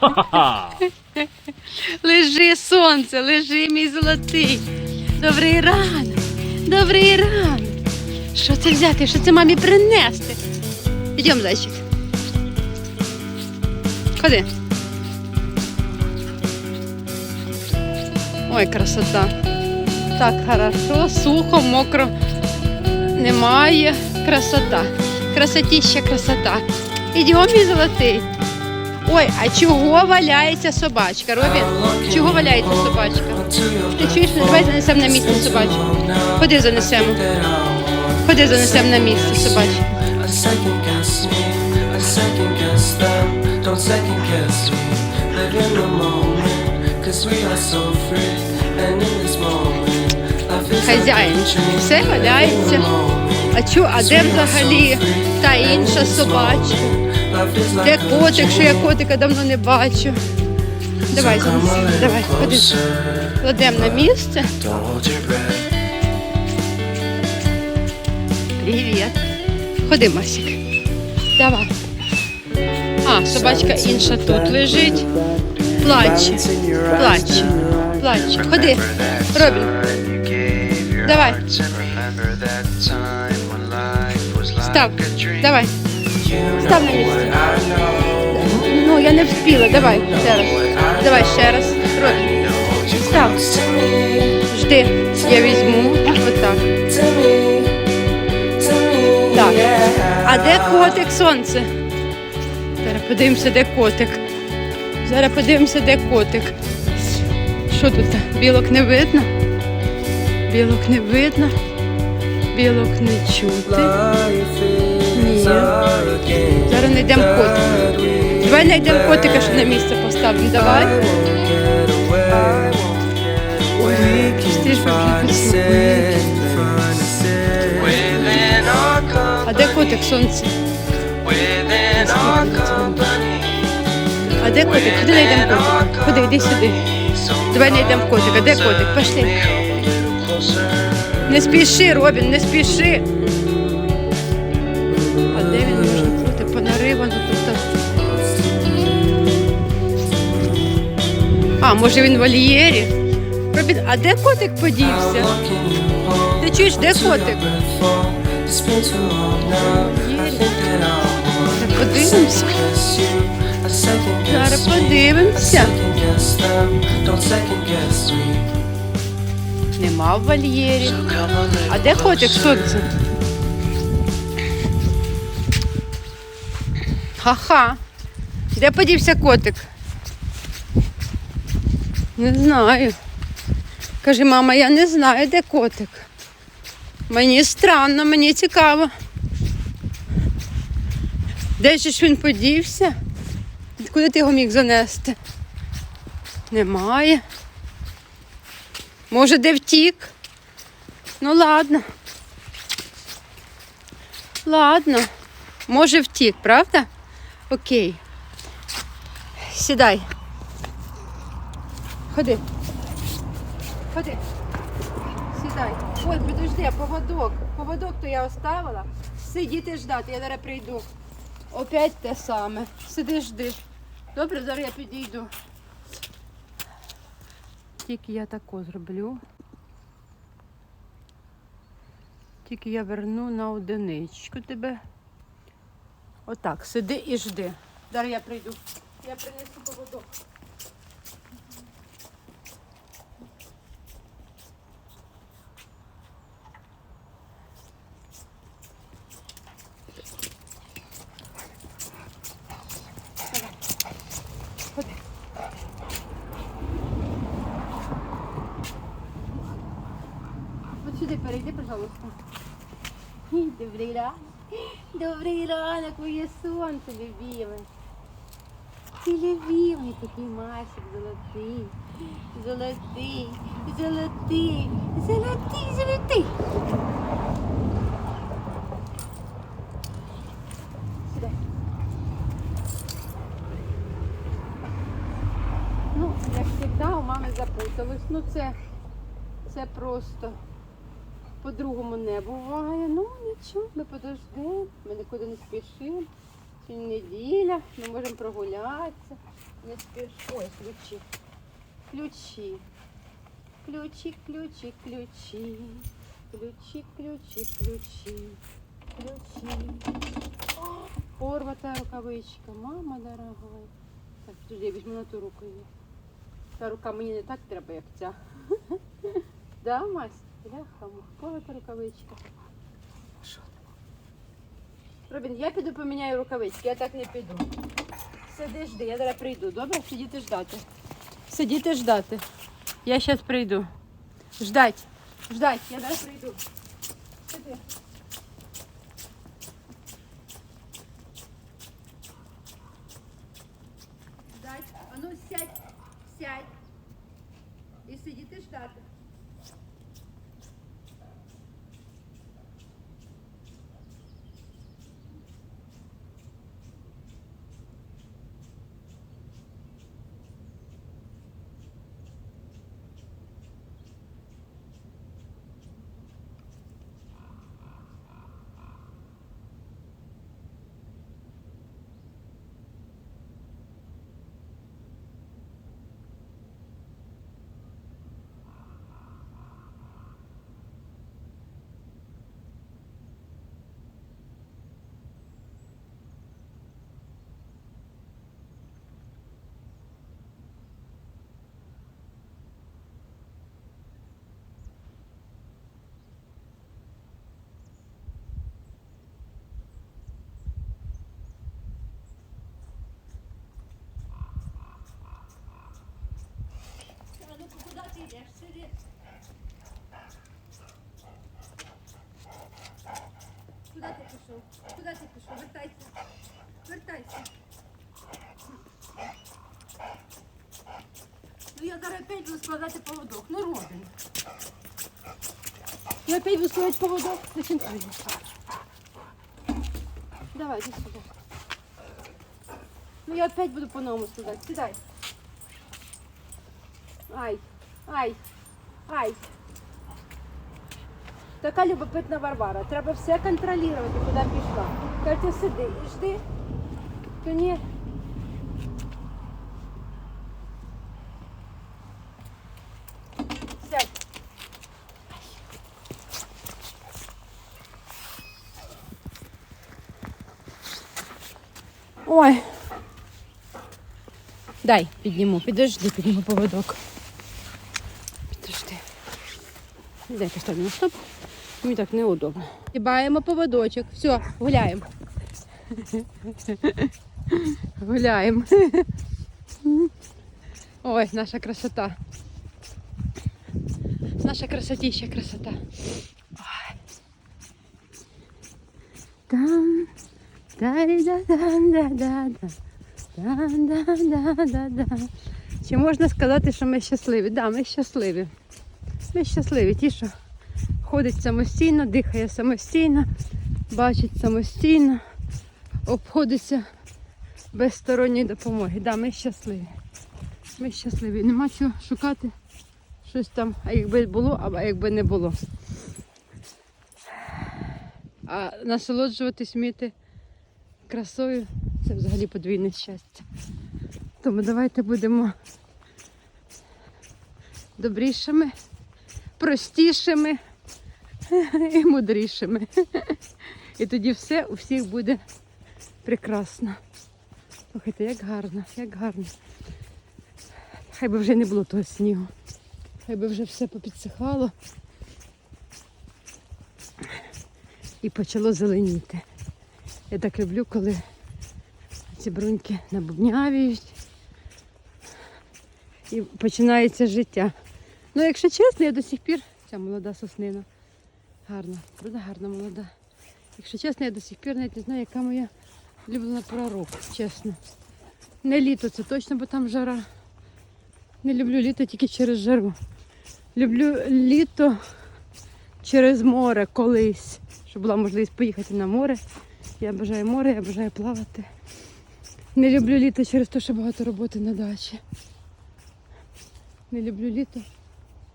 Ха-ха-ха! Лежи, сонце, лежи, мій золотий. Добрий ранок, добрий ранок. Що це взяти? Що це мамі принести? Йдемо, зайчик. Ходи. Ой, красота. Так хорошо, сухо, мокро. Немає. Красота. Красотіща красота. Ідемо, мій золотий. Ой, а чого валяється собачка, Робін? Чого валяється собачка? Ти чуєш, ну, давай занесемо на місце собачку. Ходи занесемо. Ходи занесемо на місце собачку. Хазяїн, все валяється. А чу, а де взагалі та інша собачка? Де котик, що я котика давно не бачу. Давай, давай, ходи. Кладемо на місце. Привіт. Ходи, Масік. Давай. А, собачка інша тут лежить. Плаче. Плаче. Плаче. Ходи. Робін. Давай. Став. Давай. Став на місце. Ну, я не встигла. Давай, ще раз. Давай ще раз. Робін. Став. Жди. Я візьму. Отак. Так. А де котик сонце? Зараз подивимося, де котик. Зараз подивимося, де котик. Що тут? Білок не видно? Білок не видно. Білок не чути. Зараз знайдемо котика. Давай знайдемо котика, що на місце поставимо. Давай. А де котик сонце? А де котик? Куди знайдемо котика? Ходи, йди сюди. Давай знайдемо котика. Де котик? Пошли. Не спіши, Робін, не спіши. А, може він в вольєрі? А де котик подівся? Ти чуєш, де котик? Подивимося. Зараз подивимося. Нема в вольєрі. А де котик сонце? Ха-ха. Де подівся котик? Не знаю. Каже, мама, я не знаю, де котик. Мені странно, мені цікаво. Де ж він подівся? Куди ти його міг занести? Немає. Може, де втік? Ну ладно. Ладно. Може втік, правда? Окей. Сідай. Ходи. Ходи. Сідай. Ой, подожди, поводок. Поводок то я оставила. Сидіти ждати, я зараз прийду. Опять те саме. Сиди, жди. Добре, зараз я підійду. Тільки я тако зроблю. Тільки я верну на одиничку тебе. Отак, сиди і жди. Зараз я прийду. Я принесу поводок. Ходи. От сюди перейди, пожалуйста. Ій, Добрий ранок. Добрий ранок, моє сонце. Ти любимий такий Масик золотий. Золотий, золотий, золотий, золотий. Сюди. Ну, як завжди, у мами запуталось. Ну це, це просто по-другому не буває. Ну нічого, ми подождемо, ми нікуди не спішимо. Неділя, ми можемо прогулятися. Не спіш. Ой, ключі. Ключі. Ключі, ключі, ключі. Ключі, ключі, ключі. Ключі. Порвата рукавичка, мама дорога. Так, туди я візьму на ту руку. Та рука мені не так треба, як ця. Да, Мась? Бляха, порвата рукавичка. Робін, я піду поміняю рукавички, я так не піду. Сиди, жди, я зараз прийду. Добре? Сидіти ждати. Сидіти ждати. Я зараз прийду. Ждать. Ждать, я зараз прийду. Сиди. Ждать. А ну сядь, сядь. І сидіти ждати. А ну куди ти пішов? Куди ти пішов? Вертайся. Вертайся. Ну я зараз опять буду складати поводок. Ну Робин. Я опять буду складати поводок. Йдеш? Давай, иди сюда. Ну я опять буду по-новому складати. Сідай. Ай, ай, ай. Така любопитна Варвара. Треба все контролювати, куди пішла. Катя, сиди і жди. То ні. Ой. Дай, підніму, підожди, підніму поводок. Підожди. Дай поставлю стоп. Мені так неудобно. Тібаємо поводочок. Все, гуляємо. Гуляємо. Ой, наша красота. Наша красотища красота. Там, да-да-да-да-да-да. Да-да-да-да-да. Чи можна сказати, що ми щасливі? Так, да, ми щасливі. Ми щасливі. Ті, що ходить самостійно, дихає самостійно, бачить самостійно, обходиться без сторонньої допомоги. Да, ми щасливі. Ми щасливі. Нема чого шукати щось там, а якби було, або якби не було. А насолоджуватись вміти красою це взагалі подвійне щастя. Тому давайте будемо добрішими, простішими і мудрішими. І тоді все у всіх буде прекрасно. Слухайте, як гарно, як гарно. Хай би вже не було того снігу. Хай би вже все попідсихало і почало зеленіти. Я так люблю, коли ці бруньки набубнявіють і починається життя. Ну, якщо чесно, я до сих пір, ця молода соснина, гарна, правда гарна молода. Якщо чесно, я до сих пір навіть не знаю, яка моя улюблена пора року, чесно. Не літо, це точно, бо там жара. Не люблю літо тільки через жару. Люблю літо через море колись, щоб була можливість поїхати на море. Я бажаю море, я бажаю плавати. Не люблю літо через те, що багато роботи на дачі. Не люблю літо.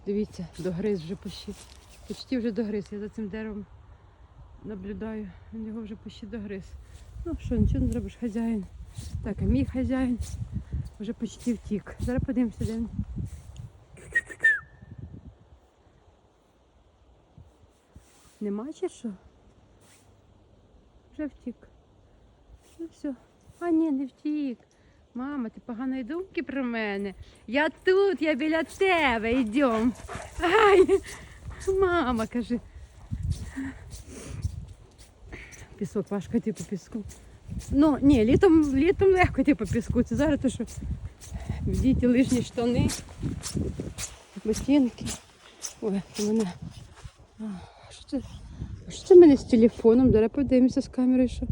Дивіться, догриз вже почти. Почти вже догриз. Я за цим деревом наблюдаю. Він його вже почти догриз. Ну що, нічого не зробиш, хазяїн. Так, а мій хазяїн вже почти втік. Зараз подивимося, де він. Нема чи що? Вже втік. Ну все. А ні, не втік. Мама, ти поганої думки про мене. Я тут, я біля тебе, йдем. Ай, мама, каже. Пісок, важко йти по піску. Ну, ні, літом, літом легко йти по піску. Це зараз то, що вдіти лижні штани, ботинки. Ой, у мене. Що це? Що це мене з телефоном? Зараз подивимося з камери, що.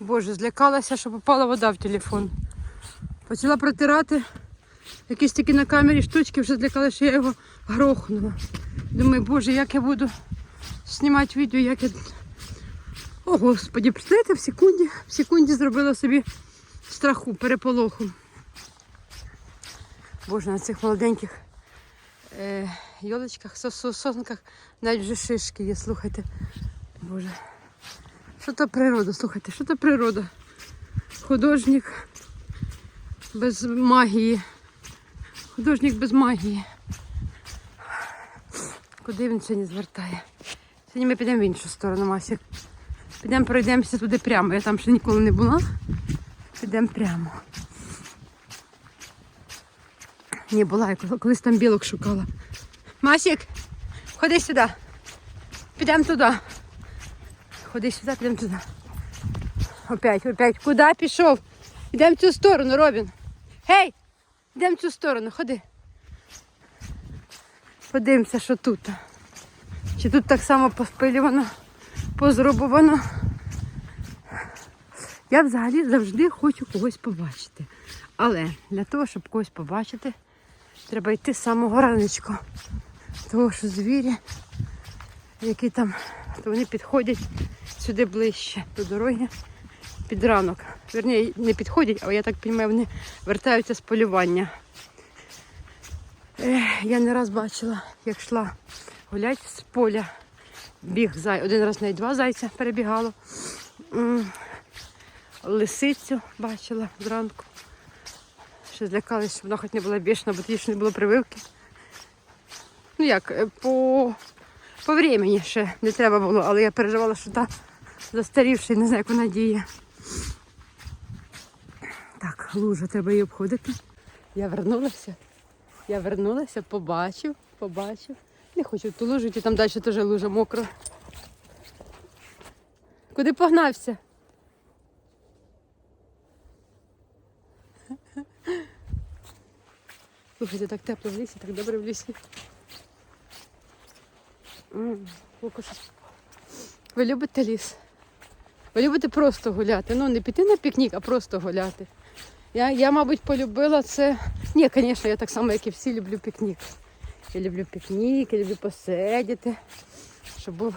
Боже, злякалася, що попала вода в телефон. Почала протирати якісь такі на камері штучки, вже злякалася, що я його грохнула. Думаю, боже, як я буду знімати відео, як я. О, господі, представляєте, в секунді, в секунді зробила собі страху, переполоху. Боже, на цих молоденьких е, йолочках, сос- сосенках навіть вже шишки є, слухайте. Боже. Що то природа, слухайте, що то природа? Художник без магії. Художник без магії. Куди він сьогодні звертає? Сьогодні ми підемо в іншу сторону, Масік. Підемо пройдемося туди прямо. Я там ще ніколи не була. Підемо прямо. Ні, була, я колись там білок шукала. Масік, ходи сюди. Підемо туди. Ходи сюди, підемо туди. Опять, опять. Куди пішов? Йдемо в цю сторону, Робін. Гей! Йдемо в цю сторону, ходи. Подивимося, що тут. Чи тут так само поспилювано, позробувано. Я взагалі завжди хочу когось побачити. Але для того, щоб когось побачити, треба йти з самого ранечку. Того, що звірі, які там, то вони підходять сюди ближче до дороги під ранок. Верні, не підходять, але я так розумію, вони вертаються з полювання. Ех, я не раз бачила, як йшла гулять з поля. Біг зай. Один раз навіть два зайця перебігало. Лисицю бачила зранку. Ще злякалась, щоб вона хоч не була бішна, бо тоді ж не було прививки. Ну як, е, по, по времені ще не треба було, але я переживала, що та застарівши, не знаю, як вона діє. Так, лужа, треба її обходити. Я вернулася. Я вернулася, побачив, побачив. Не хочу ту лужу, йти, там далі теж лужа мокра. Куди погнався? Слухайте, так тепло в лісі, так добре в лісі. Ви любите ліс? Ви любите просто гуляти. Ну, не піти на пікнік, а просто гуляти. Я, я мабуть, полюбила це. Ні, звісно, я так само, як і всі, люблю пікнік. Я люблю пікнік, я люблю посидіти, щоб був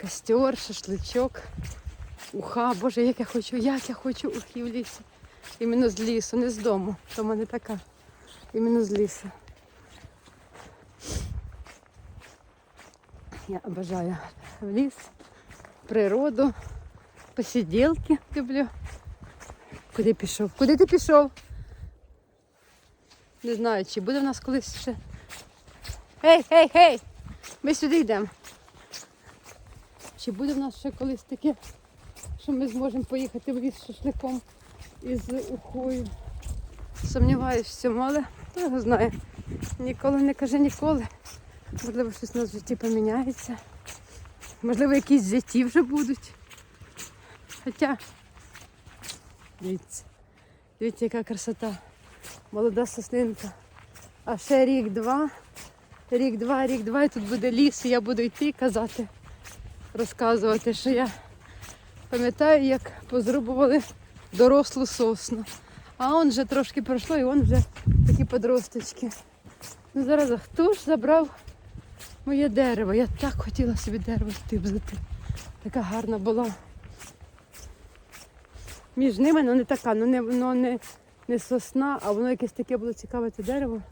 костер, шашличок, уха. Боже, як я хочу, як я хочу ухи в лісі. Іменно з лісу, не з дому. То в мене така. Іменно з лісу. Я обожаю ліс, природу, посиділки люблю. Куди пішов? Куди ти пішов? Не знаю, чи буде в нас колись ще. Гей, гей, гей! Ми сюди йдемо. Чи буде в нас ще колись таке, що ми зможемо поїхати в ліс шашликом із ухою? Сумніваюсь в цьому, але хто його знає. Ніколи не каже ніколи. Можливо, щось у нас в житті поміняється. Можливо, якісь житті вже будуть. Хоча, дивіться, дивіться, яка красота. Молода соснинка. А ще рік-два, рік-два, рік-два, і тут буде ліс, і я буду йти казати, розказувати, що я пам'ятаю, як позрубували дорослу сосну. А он вже трошки пройшло, і он вже такі подросточки. Ну зараз а хто ж забрав моє дерево? Я так хотіла собі дерево стибзати. Така гарна була. Між ними, ну не така, ну не, ну не, не сосна, а воно якесь таке було цікаве це дерево.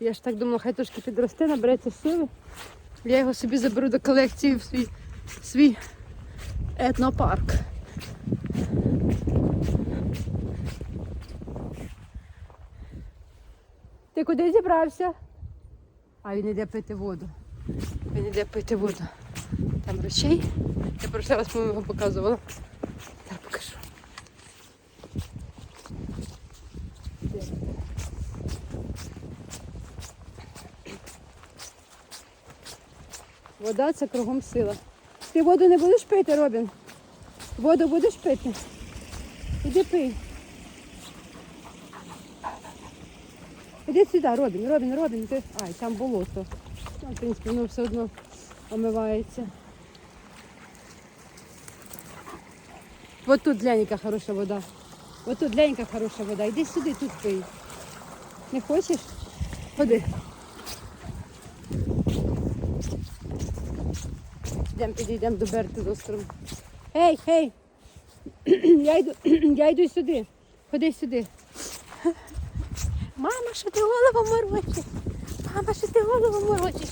Я ж так думала, хай трошки підросте, набереться сили. Я його собі заберу до колекції в свій, свій етнопарк. Ти куди зібрався? А він іде пити воду. Він іде пити воду. Там ручей. Я прошлий раз по його показувала. Вода це кругом сила. Ти воду не будеш пити, Робін? Воду будеш пити? Іди пий. Іди сюди, Робін, Робін, Робін, ти. Ай, там болото. Ну, в принципі, воно все одно омивається. Вот тут глянь, хороша вода. Вот тут глянь, яка хороша вода. Іди сюди, тут пий. Не хочеш? Ходи. Йдемо, підійдемо до Берти з острову. Ей, хей! Я йду, я йду сюди. Ходи сюди. Мама, що ти голову морочиш? Мама, що ти голову морочиш?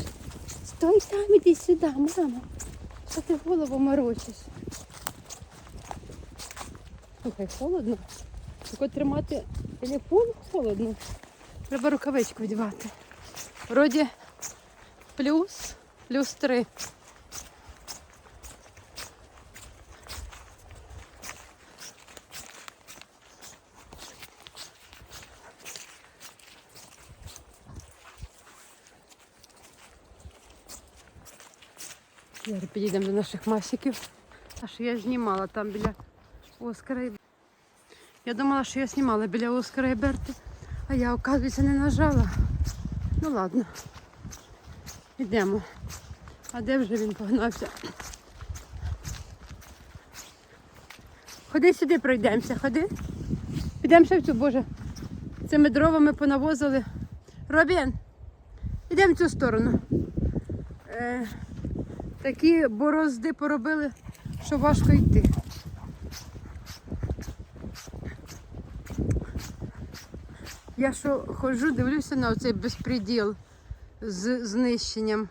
Стой там, іди сюди, мама. Що ти голову морочиш? Слухай, холодно. Тільки тримати телефон холодно. Треба рукавичку вдівати. Вроді плюс, плюс три. Зараз підійдемо до наших масиків. А що я знімала там біля Оскара і Я думала, що я знімала біля Оскара і Берти, а я, оказується, не нажала. Ну ладно. Йдемо. А де вже він погнався? Ходи сюди, пройдемося, ходи. Підемо ще в цю, боже. Цими дровами понавозили. Робін, йдемо в цю сторону. Е, такі борозди поробили, що важко йти. Я що ходжу, дивлюся на цей безпреділ з знищенням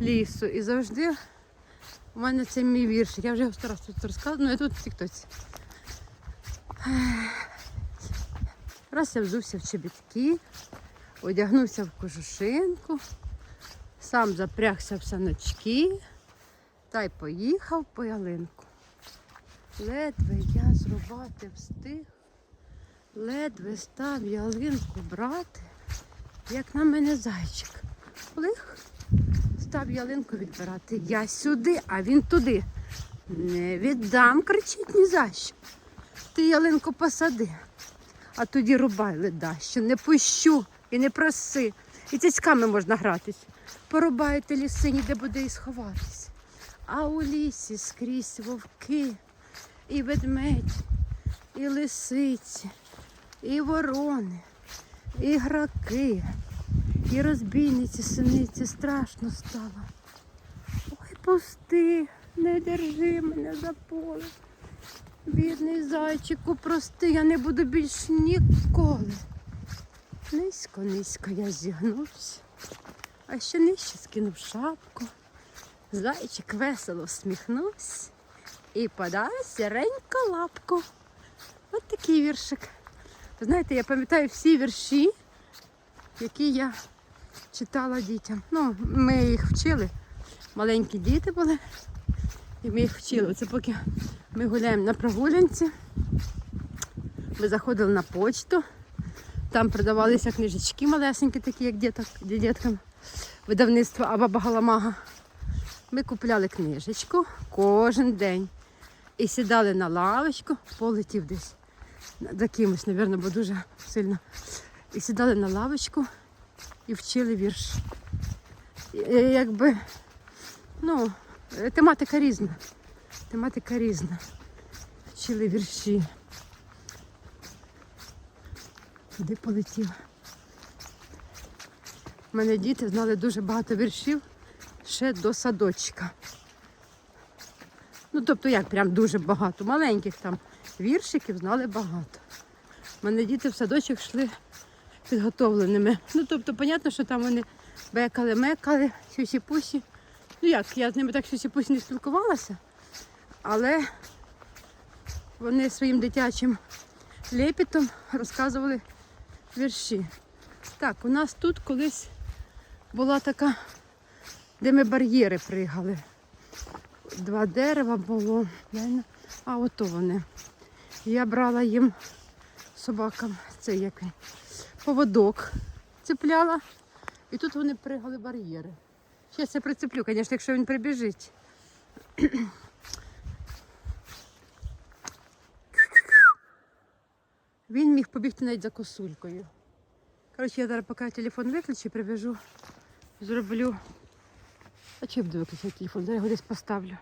лісу. І завжди у мене це мій вірш. Я вже раз тут розказувала, ну я тут тіктоці. Раз я взувся в чобітки, одягнувся в кожушинку, сам запрягся в саночки та й поїхав по ялинку. Ледве я зрубати встиг, ледве став ялинку брати, як на мене зайчик. Лих став ялинку відбирати. Я сюди, а він туди. Не віддам, кричить ні за що. Ти ялинку посади, а тоді рубай ледащо. Не пущу і не проси. І цицьками можна гратись. Порубаєте лісині, де буде і сховатись. А у лісі скрізь вовки, і ведмедь, і лисиці, і ворони, і граки, і розбійниці, синиці страшно стало. Ой, пусти, не держи мене за поле. Бідний зайчику, прости, я не буду більш ніколи. Низько, низько я зігнувся, а ще нижче скинув шапку. Зайчик весело всміхнувся і подав сіреньку лапку. От такий віршик. Знаєте, я пам'ятаю всі вірші, які я читала дітям. Ну, ми їх вчили. Маленькі діти були, і ми їх вчили. Це поки ми гуляємо на прогулянці. Ми заходили на почту. Там продавалися книжечки малесенькі, такі, як діток, діткам. Видавництво Абаба Галамага. Ми купляли книжечку кожен день. І сідали на лавочку, полетів десь за кимось, мабуть, бо дуже сильно. І сідали на лавочку і вчили вірш. І, якби, ну, е, тематика різна. Тематика різна. Вчили вірші. Куди полетів? У мене діти знали дуже багато віршів ще до садочка. Ну, тобто як прям дуже багато. Маленьких там віршиків знали багато. У мене діти в садочок йшли підготовленими. Ну, тобто, понятно, що там вони бекали, мекали, сюсі-пусі. Ну як, я з ними так сюсі-пусі не спілкувалася, але вони своїм дитячим лепітом розказували вірші. Так, у нас тут колись була така, де ми бар'єри пригали. Два дерева було. А ото вони. Я брала їм собакам цей як поводок цепляла. І тут вони пригали бар'єри. Зараз я прицеплю, звісно, якщо він прибіжить. Він міг побігти навіть за косулькою. Коротше, я зараз поки телефон виключу, прив'яжу, зроблю. А чи буду виключати телефон? Зараз його десь поставлю.